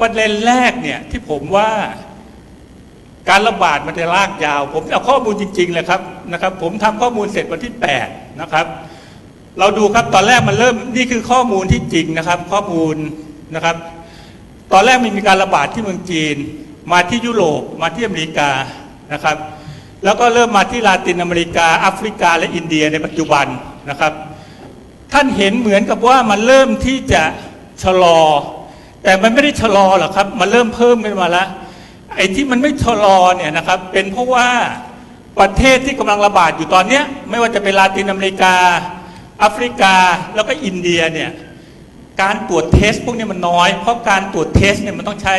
ประเด็นแรกเนี่ยที่ผมว่าการระบาดมันจะลากยาว ผมเอาข้อมูลจริงๆเลยครับนะครับ ผมทำข้อมูลเสร็จวันที่ 8 นะครับ เราดูครับตอนแรกมันเริ่มนี่คือข้อมูลที่จริงนะครับ ข้อมูลนะครับ ตอนแรกมันมีการระบาดที่เมืองจีน มาที่ยุโรปมาที่อเมริกานะครับ แล้วก็เริ่มมาที่ลาตินอเมริกาแอฟริกาและอินเดียในปัจจุบันนะครับ ท่านเห็นเหมือนกับว่ามันเริ่มที่จะชะลอ แต่มันไม่ได้ชะลอหรอกครับ มันเริ่มเพิ่มขึ้นมาแล้วไอ้ที่มันไม่ชะลอเนี่ยนะครับ เป็นเพราะว่าประเทศที่กำลังระบาดอยู่ตอนเนี้ยไม่ว่าจะเป็นลาตินอเมริกาแอฟริกาแล้วก็อินเดียเนี่ยการตรวจเทสพวกนี้มันน้อย เพราะการตรวจเทสเนี่ยมันต้องใช้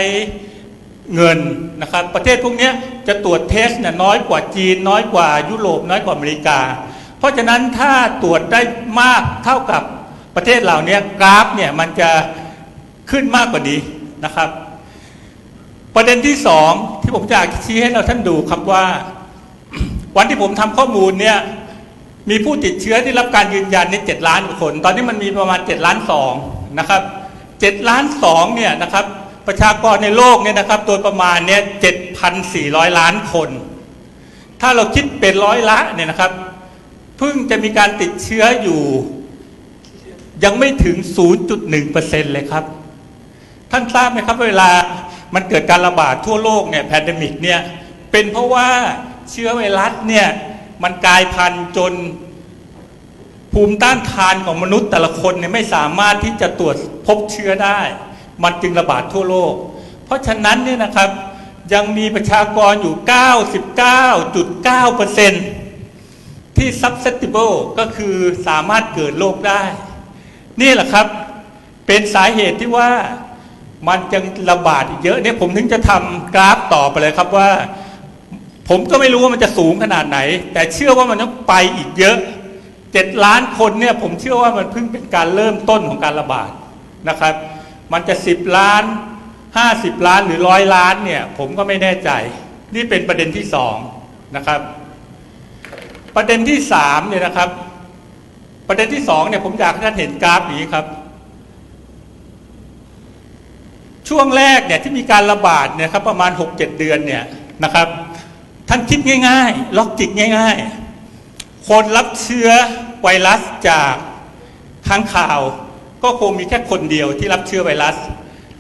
เงินนะครับ ประเทศพวกนี้จะตรวจเทสเนี่ยน้อยกว่าจีน น้อยกว่ายุโรปน้อยกว่าอเมริกา เพราะฉะนั้นถ้าตรวจได้มากเท่ากับประเทศเหล่านี้กราฟเนี่ยมันจะ ขึ้นมากกว่านี้นะครับ ประเด็นที่สองที่ผมอยากชี้ให้เราท่านดูครับว่า วันที่ผมทำข้อมูลเนี่ยมีผู้ติดเชื้อที่รับการยืนยันในเจ็ดล้านคน ตอนนี้มันมีประมาณเจ็ดล้านสองนะครับเจ็ดล้านสองเนี่ยนะครับประชากรในโลกเนี่ยนะครับโดยประมาณเนี่ยเจ็ดพันสี่ร้อยล้านคน ถ้าเราคิดเป็นร้อยละเนี่ยนะครับเพิ่งจะมีการติดเชื้ออยู่ ยังไม่ถึง 0.1%เลยครับ ท่านทราบไหมครับเวลามันเกิดการระบาดทั่วโลกเนี่ยแพนดมิกเนี่ยเป็นเพราะว่าเชื้อไวรัสเนี่ยมันกลายพันธุ์จนภูมิต้านทานของมนุษย์แต่ละคนเนี่ยไม่สามารถที่จะตรวจพบเชื้อได้ มันจึงระบาดทั่วโลก เพราะฉะนั้นเนี่ยนะครับยังมีประชากรอยู่ 99.9%ที่ susceptible ก็คือสามารถเกิดโรคได้ นี่แหละครับ เป็นสาเหตุที่ว่า มันจะระบาดอีกเยอะเนี่ยผมถึงจะทำกราฟต่อไปเลยครับว่า ผมก็ไม่รู้ว่ามันจะสูงขนาดไหน แต่เชื่อว่ามันต้องไปอีกเยอะเจ็ดล้านคนเนี่ยผมเชื่อว่ามันเพิ่งเป็นการเริ่มต้นของการระบาดนะครับ มันจะสิบล้านห้าสิบล้านหรือร้อยล้านเนี่ย ผมก็ไม่แน่ใจ นี่เป็นประเด็นที่สองนะครับ ประเด็นที่สามเนี่ยนะครับ ประเด็นที่สองเนี่ยผมอยากให้ท่านเห็นกราฟนี้ครับ ช่วงแรกเนี่ยที่มีการระบาดเนี่ยครับประมาณ 6-7 เดือนเนี่ยนะครับ ท่านคิดง่ายๆ ล็อกจิกง่าย ๆ คนรับเชื้อไวรัสจากค้างข่าว ก็คงมีแค่คนเดียวที่รับเชื้อไวรัส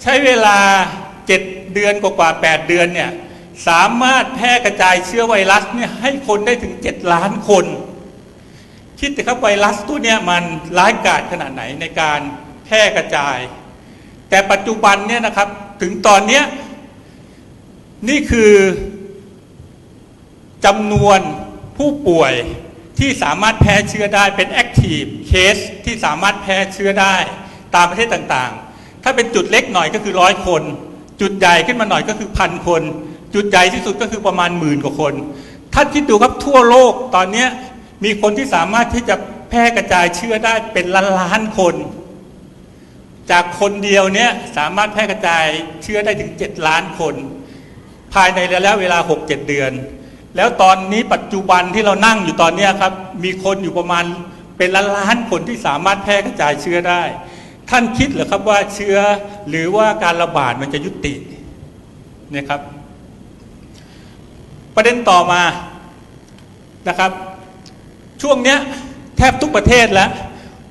ใช้เวลา 7 เดือนกว่าๆ8เดือนเนี่ยสามารถแพร่กระจายเชื้อไวรัสเนี่ยให้คนได้ถึง 7 ล้านคน คิดแต่ครับไวรัสตัวเนี้ยมันร้ายกาจขนาดไหนในการแพร่กระจาย แต่ปัจจุบันเนี่ยนะครับถึงตอนเนี้ยนี่คือจำนวนผู้ป่วยที่สามารถแพร่เชื้อได้เป็น active case ที่สามารถแพร่เชื้อได้ตามประเทศต่างๆ ถ้าเป็นจุดเล็กหน่อยก็คือร้อยคน จุดใหญ่ขึ้นมาหน่อยก็คือพันคน จุดใหญ่ที่สุดก็คือประมาณหมื่นกว่าคน ท่านคิดดูครับทั่วโลกตอนนี้มีคนที่สามารถที่จะแพร่กระจายเชื้อได้เป็นล้านล้านๆคน จากคนเดียวเนี่ยสามารถแพร่กระจายเชื้อได้ถึง 7 ล้านคน ภายในระยะเวลา 6-7 เดือน แล้วตอนนี้ปัจจุบันที่เรานั่งอยู่ตอนนี้ครับมีคนอยู่ประมาณเป็นล้านล้านคนที่สามารถแพร่กระจายเชื้อได้ ท่านคิดเหรือครับว่าเชื้อหรือว่าการระบาดมันจะยุติเนี่ยครับ ประเด็นต่อมานะครับ ช่วงเนี้ยแทบทุกประเทศแล้ว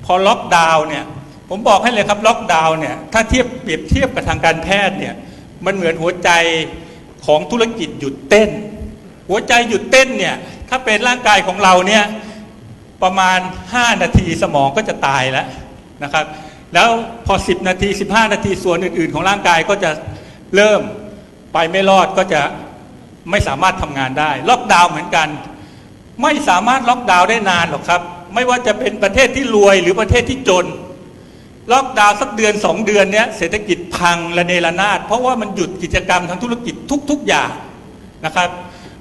พอล็อกดาวน์เนี่ย ผมบอกให้เลยครับล็อกดาวน์เนี่ยถ้าเทียบเปรียบเทียบกับทางการแพทย์เนี่ยมันเหมือนหัวใจของธุรกิจหยุดเต้น หัวใจหยุดเต้นเนี่ยถ้าเป็นร่างกายของเราเนี่ยประมาณ 5 นาทีสมองก็จะตายแล้วนะครับ แล้วพอ 10 นาที 15 นาทีส่วนอื่น ๆ ของร่างกายก็จะเริ่มไปไม่รอดก็จะไม่สามารถทำงานได้ ล็อกดาวน์เหมือนกัน ไม่สามารถล็อกดาวน์ได้นานหรอกครับ ไม่ว่าจะเป็นประเทศที่รวยหรือประเทศที่จน ล็อกดาวน์สักเดือนสองเดือนเนี้ยเศรษฐกิจพังระเนระนาด เพราะว่ามันหยุดกิจกรรมทางธุรกิจทุก ๆ อย่างนะครับ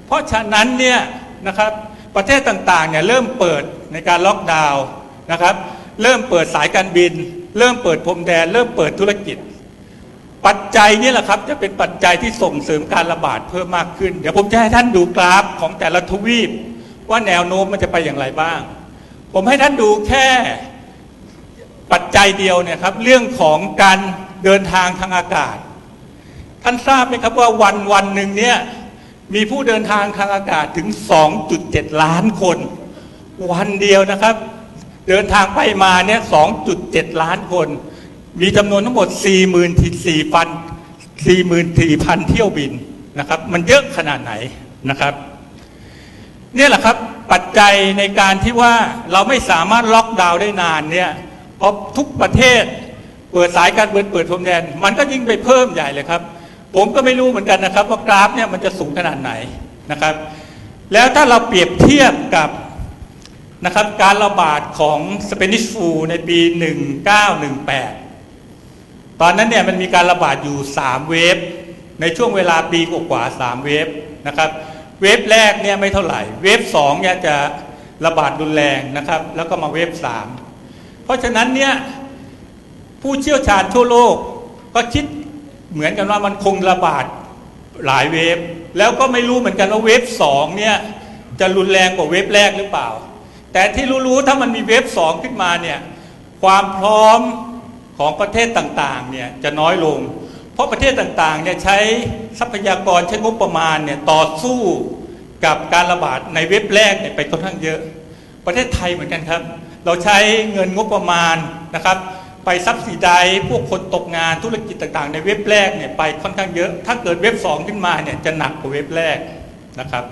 เพราะฉะนั้นเนี่ยนะครับประเทศต่างๆเนี่ยเริ่มเปิดในการล็อกดาวน์นะครับ เริ่มเปิดสายการบิน เริ่มเปิดพรมแดน เริ่มเปิดธุรกิจ ปัจจัยนี่แหละครับจะเป็นปัจจัยที่ส่งเสริมการระบาดเพิ่มมากขึ้น เดี๋ยวผมจะให้ท่านดูกราฟของแต่ละทวีป ว่าแนวโน้มมันจะไปอย่างไรบ้าง ผมให้ท่านดูแค่ ปัจจัยเดียวเนี่ยครับเรื่องของการเดินทางทางอากาศ ท่านทราบไหมครับว่าวันวันหนึ่งเนี่ยมีผู้เดินทางทางอากาศถึง 2.7 ล้านคน วันเดียวนะครับ เดินทางไปมาเนี่ย 2.7 ล้านคน มีจำนวนทั้งหมด 44,000 44,000 เที่ยวบินนะครับ มันเยอะขนาดไหนนะครับเนี่ยแหละครับปัจจัยในการที่ว่าเราไม่สามารถล็อกดาวน์ได้นานเนี่ย พราะทุกประเทศ เปิดสายการเบินเปิดพรมแดน มันก็ยิ่งไปเพิ่มใหญ่เลยครับ ผมก็ไม่รู้เหมือนกันนะครับ ว่ากราฟเนี่ยมันจะสูงขนาดไหนนะครับ แล้วถ้าเราเปรียบเทียบกับนะครับการระบาดของสเปนิชฟูในปี 1918 ตอนนั้นเนี่ยมันมีการระบาดอยู่ 3 เวฟในช่วงเวลาปีกว่าๆ3เวฟนะครับเวฟแรกเนี่ยไม่เท่าไหร่ เวฟสองเนี่ยจะระบาดรุนแรงนะครับ แล้วก็มาเวฟสาม เพราะฉะนั้นเนี่ยผู้เชี่ยวชาญทั่วโลกก็คิดเหมือนกันว่ามันคงระบาดหลายเวฟแล้วก็ไม่รู้เหมือนกันว่าเวฟสองเนี่ยจะรุนแรงกว่าเวฟแรกหรือเปล่า แต่ที่รู้ๆถ้ามันมีเวฟสองขึ้นมาเนี่ยความพร้อมของประเทศต่างๆเนี่ยจะน้อยลง เพราะประเทศต่างๆเนี่ยใช้ทรัพยากรใช้งบประมาณเนี่ยต่อสู้กับการระบาดในเว็บแรกเนี่ยไปค่อนข้างเยอะ ประเทศไทยเหมือนกันครับ เราใช้เงินงบประมาณนะครับไปซับซิไดพวกคนตกงานธุรกิจต่างๆ ในเว็บแรกเนี่ยไปค่อนข้างเยอะ ถ้าเกิดเว็บสองขึ้นมาเนี่ยจะหนักกว่าเว็บแรกนะครับ